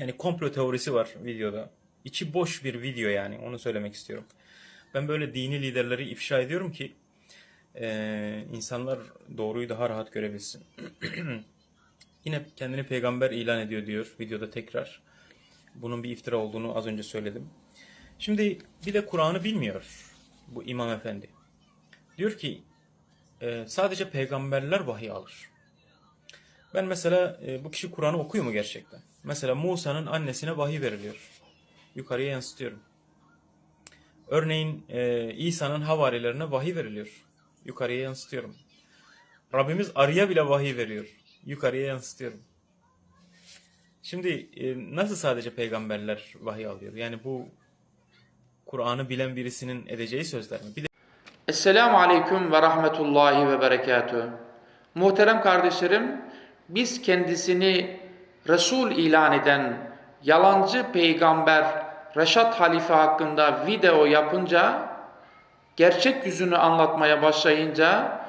Yani komplo teorisi var videoda. İçi boş bir video yani onu söylemek istiyorum. Ben böyle dini liderleri ifşa ediyorum ki eee, insanlar doğruyu daha rahat görebilsin. Yine kendini peygamber ilan ediyor diyor videoda tekrar. Bunun bir iftira olduğunu az önce söyledim. Şimdi bir de Kur'an'ı bilmiyor bu imam efendi. Diyor ki e, sadece peygamberler vahiy alır. Ben mesela e, bu kişi Kur'an'ı okuyor mu gerçekten? Mesela Musa'nın annesine vahiy veriliyor. Yukarıya yansıtıyorum. Örneğin e, İsa'nın havarilerine vahiy veriliyor. Yukarıya yansıtıyorum. Rabbimiz arıya bile vahiy veriyor. Yukarıya yansıtıyorum. Şimdi e, nasıl sadece peygamberler vahiy alıyor? Yani bu Kur'an'ı bilen birisinin edeceği sözler mi? Bir de Esselamu Aleyküm ve Rahmetullahi ve Berekatühü. Muhterem kardeşlerim, biz kendisini Resul ilan eden yalancı peygamber Reşat Halife hakkında video yapınca, gerçek yüzünü anlatmaya başlayınca,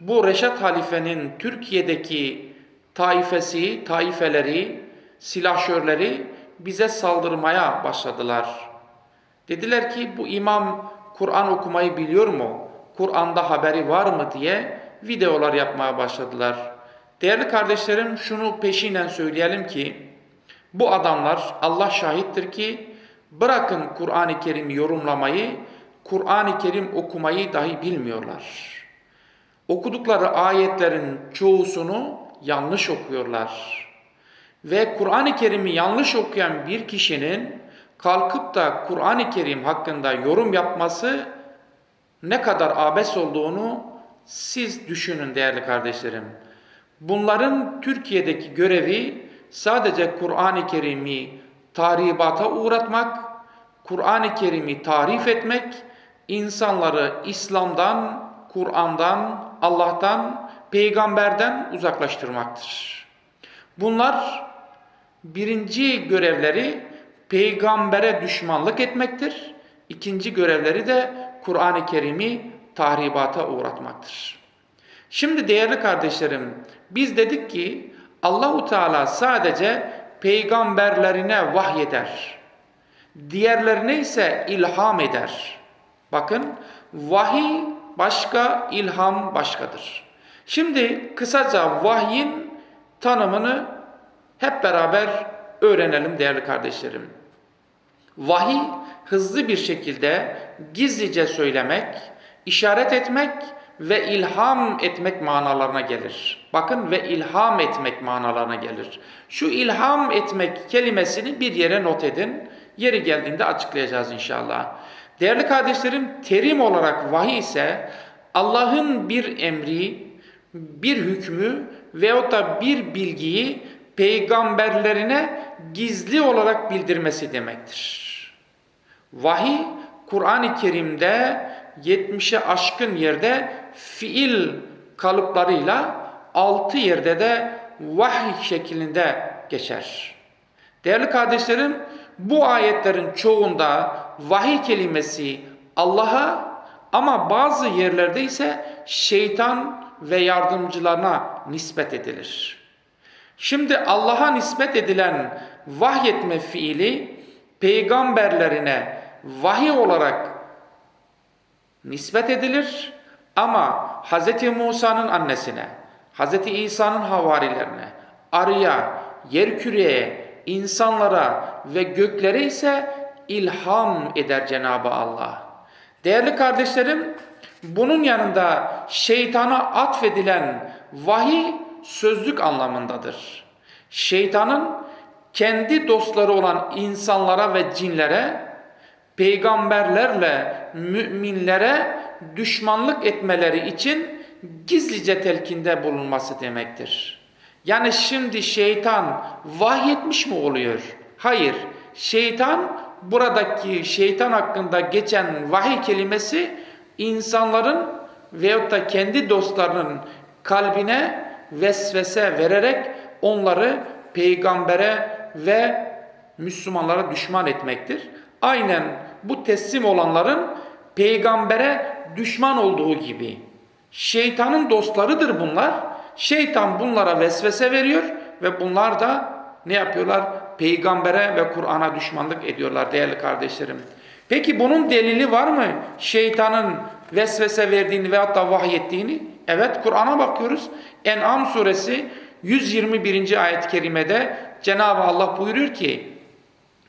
bu Reşat Halife'nin Türkiye'deki taifesi, taifeleri, silahşörleri bize saldırmaya başladılar. Dediler ki bu imam Kur'an okumayı biliyor mu? Kur'an'da haberi var mı diye videolar yapmaya başladılar. Değerli kardeşlerim şunu peşinen söyleyelim ki bu adamlar Allah şahittir ki bırakın Kur'an-ı Kerim'i yorumlamayı, Kur'an-ı Kerim okumayı dahi bilmiyorlar. Okudukları ayetlerin çoğusunu yanlış okuyorlar. Ve Kur'an-ı Kerim'i yanlış okuyan bir kişinin kalkıp da Kur'an-ı Kerim hakkında yorum yapması ne kadar abes olduğunu siz düşünün değerli kardeşlerim. Bunların Türkiye'deki görevi sadece Kur'an-ı Kerim'i tahribata uğratmak, Kur'an-ı Kerim'i tarif etmek, insanları İslam'dan, Kur'an'dan, Allah'tan, peygamberden uzaklaştırmaktır. Bunlar birinci görevleri peygambere düşmanlık etmektir. İkinci görevleri de Kur'an-ı Kerim'i tahribata uğratmaktır. Şimdi değerli kardeşlerim, biz dedik ki Allahu Teala sadece peygamberlerine vahyeder. Diğerlerine ise ilham eder. Bakın vahiy başka, ilham başkadır. Şimdi kısaca vahyin tanımını hep beraber öğrenelim değerli kardeşlerim. Vahiy hızlı bir şekilde gizlice söylemek, işaret etmek ve ilham etmek manalarına gelir. Bakın ve ilham etmek manalarına gelir. Şu ilham etmek kelimesini bir yere not edin. Yeri geldiğinde açıklayacağız inşallah. Değerli kardeşlerim terim olarak vahiy ise Allah'ın bir emri, bir hükmü veyahut da bir bilgiyi peygamberlerine gizli olarak bildirmesi demektir. Vahiy Kur'an-ı Kerim'de 70'e aşkın yerde fiil kalıplarıyla 6 yerde de vahiy şeklinde geçer. Değerli kardeşlerim bu ayetlerin çoğunda vahiy kelimesi Allah'a ama bazı yerlerde ise şeytan ve yardımcılarına nispet edilir. Şimdi Allah'a nispet edilen vahyetme fiili peygamberlerine vahiy olarak nispet edilir ama Hz. Musa'nın annesine, Hz. İsa'nın havarilerine, arıya, yerküreye, insanlara ve göklere ise ilham eder Cenab-ı Allah. Değerli kardeşlerim, bunun yanında şeytana atfedilen vahiy sözlük anlamındadır. Şeytanın kendi dostları olan insanlara ve cinlere, peygamberlerle müminlere düşmanlık etmeleri için gizlice telkinde bulunması demektir. Yani şimdi şeytan vahyetmiş mi oluyor? Hayır. Şeytan buradaki şeytan hakkında geçen vahiy kelimesi insanların veyahut da kendi dostlarının kalbine vesvese vererek onları peygambere ve Müslümanlara düşman etmektir. Aynen bu teslim olanların peygambere düşman olduğu gibi. Şeytanın dostlarıdır bunlar. Şeytan bunlara vesvese veriyor ve bunlar da ne yapıyorlar? peygambere ve Kur'an'a düşmanlık ediyorlar değerli kardeşlerim. Peki bunun delili var mı? Şeytanın vesvese verdiğini veyahut da vahyettiğini? Evet Kur'an'a bakıyoruz. En'am suresi 121. ayet-i kerimede Cenab-ı Allah buyuruyor ki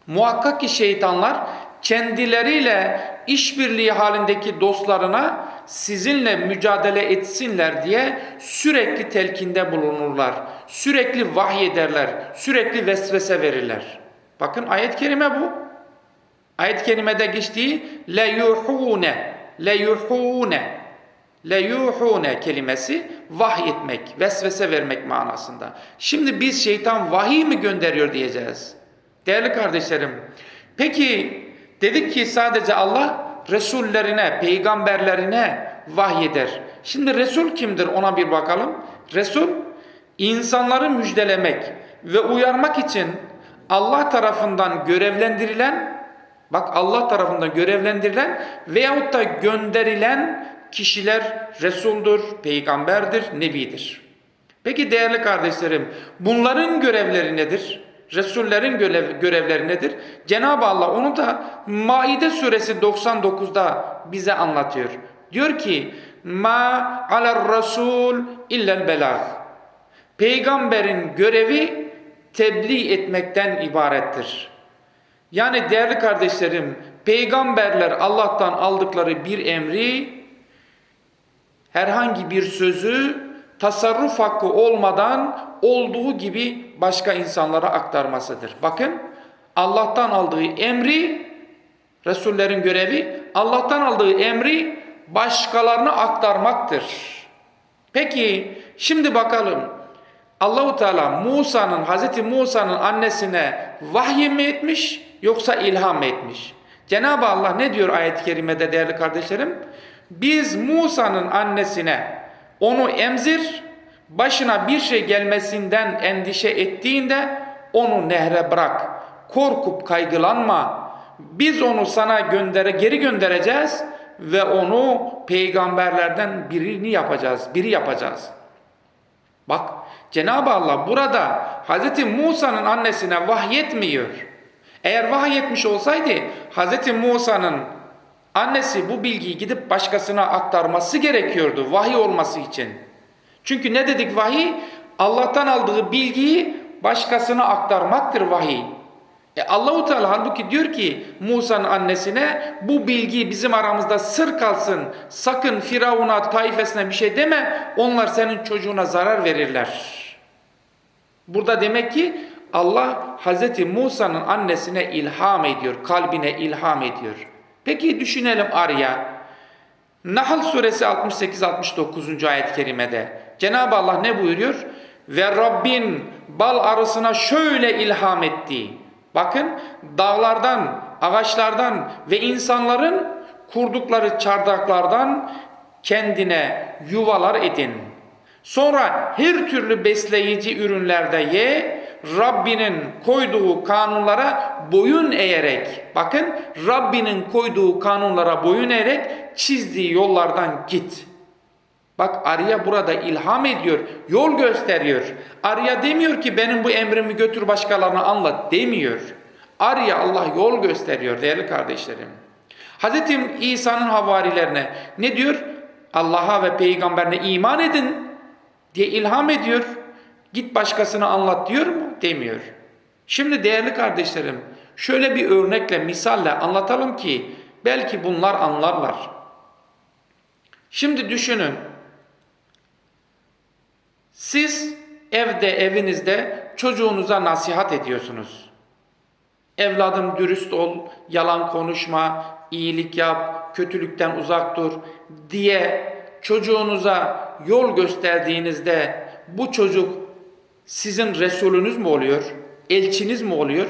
Muhakkak ki şeytanlar kendileriyle işbirliği halindeki dostlarına sizinle mücadele etsinler diye sürekli telkinde bulunurlar. Sürekli vahyederler, sürekli vesvese verirler. Bakın ayet-i kerime bu. Ayet-i kerimede geçtiği le yuhune, le yuhune, le yuhune kelimesi vahyetmek, vesvese vermek manasında. Şimdi biz şeytan vahiy mi gönderiyor diyeceğiz. Değerli kardeşlerim, peki dedik ki sadece Allah Resullerine, peygamberlerine vahyeder. Şimdi Resul kimdir ona bir bakalım. Resul insanları müjdelemek ve uyarmak için Allah tarafından görevlendirilen, bak Allah tarafından görevlendirilen veyahut da gönderilen kişiler Resuldur, peygamberdir, nebidir. Peki değerli kardeşlerim, bunların görevleri nedir? Resullerin görev, görevleri nedir? Cenab-ı Allah onu da Maide suresi 99'da bize anlatıyor. Diyor ki: "Ma alar rasul illel belag." Peygamberin görevi tebliğ etmekten ibarettir. Yani değerli kardeşlerim, peygamberler Allah'tan aldıkları bir emri herhangi bir sözü tasarruf hakkı olmadan olduğu gibi başka insanlara aktarmasıdır. Bakın Allah'tan aldığı emri Resullerin görevi Allah'tan aldığı emri başkalarına aktarmaktır. Peki şimdi bakalım Allahu Teala Musa'nın Hazreti Musa'nın annesine vahiy mi etmiş yoksa ilham mı etmiş? Cenab-ı Allah ne diyor ayet-i kerimede değerli kardeşlerim? Biz Musa'nın annesine onu emzir, başına bir şey gelmesinden endişe ettiğinde onu nehre bırak. Korkup kaygılanma. Biz onu sana göndere geri göndereceğiz ve onu peygamberlerden birini yapacağız, biri yapacağız. Bak Cenab-ı Allah burada Hz. Musa'nın annesine vahyetmiyor. Eğer vahyetmiş olsaydı Hz. Musa'nın annesi bu bilgiyi gidip başkasına aktarması gerekiyordu vahiy olması için. Çünkü ne dedik vahiy? Allah'tan aldığı bilgiyi başkasına aktarmaktır vahiy. E Allahu Teala halbuki diyor ki Musa'nın annesine bu bilgi bizim aramızda sır kalsın. Sakın Firavun'a, taifesine bir şey deme. Onlar senin çocuğuna zarar verirler. Burada demek ki Allah Hazreti Musa'nın annesine ilham ediyor, kalbine ilham ediyor. Peki düşünelim Arya. Nahl suresi 68-69. ayet-i kerimede Cenab-ı Allah ne buyuruyor? Ve Rabbin bal arısına şöyle ilham etti. Bakın dağlardan, ağaçlardan ve insanların kurdukları çardaklardan kendine yuvalar edin. Sonra her türlü besleyici ürünlerde ye, Rabbinin koyduğu kanunlara boyun eğerek, bakın Rabbinin koyduğu kanunlara boyun eğerek çizdiği yollardan git. Bak Arya burada ilham ediyor, yol gösteriyor. Arya demiyor ki benim bu emrimi götür başkalarına anlat demiyor. Arya Allah yol gösteriyor değerli kardeşlerim. Hz. İsa'nın havarilerine ne diyor? Allah'a ve peygamberine iman edin diye ilham ediyor. Git başkasına anlat diyor mu? Demiyor. Şimdi değerli kardeşlerim şöyle bir örnekle, misalle anlatalım ki belki bunlar anlarlar. Şimdi düşünün. Siz evde, evinizde çocuğunuza nasihat ediyorsunuz. Evladım dürüst ol, yalan konuşma, iyilik yap, kötülükten uzak dur diye çocuğunuza yol gösterdiğinizde bu çocuk sizin Resulünüz mü oluyor? Elçiniz mi oluyor?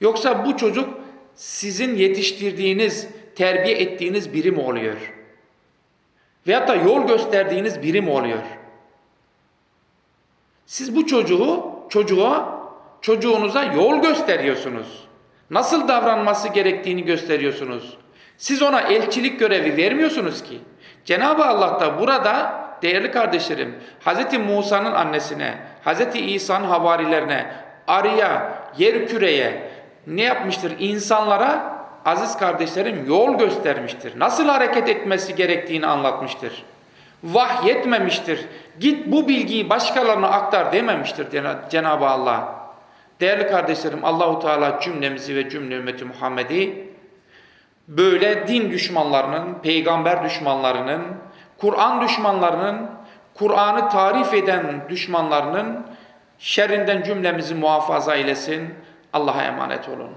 Yoksa bu çocuk sizin yetiştirdiğiniz, terbiye ettiğiniz biri mi oluyor? Veyahut da yol gösterdiğiniz biri mi oluyor? Siz bu çocuğu, çocuğa, çocuğunuza yol gösteriyorsunuz. Nasıl davranması gerektiğini gösteriyorsunuz. Siz ona elçilik görevi vermiyorsunuz ki. Cenab-ı Allah da burada değerli kardeşlerim Hz. Musa'nın annesine, Hz. İsa'nın havarilerine arıya yer küreye ne yapmıştır? İnsanlara aziz kardeşlerim yol göstermiştir. Nasıl hareket etmesi gerektiğini anlatmıştır. Vahyetmemiştir. Git bu bilgiyi başkalarına aktar dememiştir Cena- Cenab-ı Allah. Değerli kardeşlerim Allahu Teala cümlemizi ve cümle ümmeti Muhammed'i böyle din düşmanlarının, peygamber düşmanlarının, Kur'an düşmanlarının, Kur'an'ı tarif eden düşmanlarının şerrinden cümlemizi muhafaza eylesin. Allah'a emanet olun.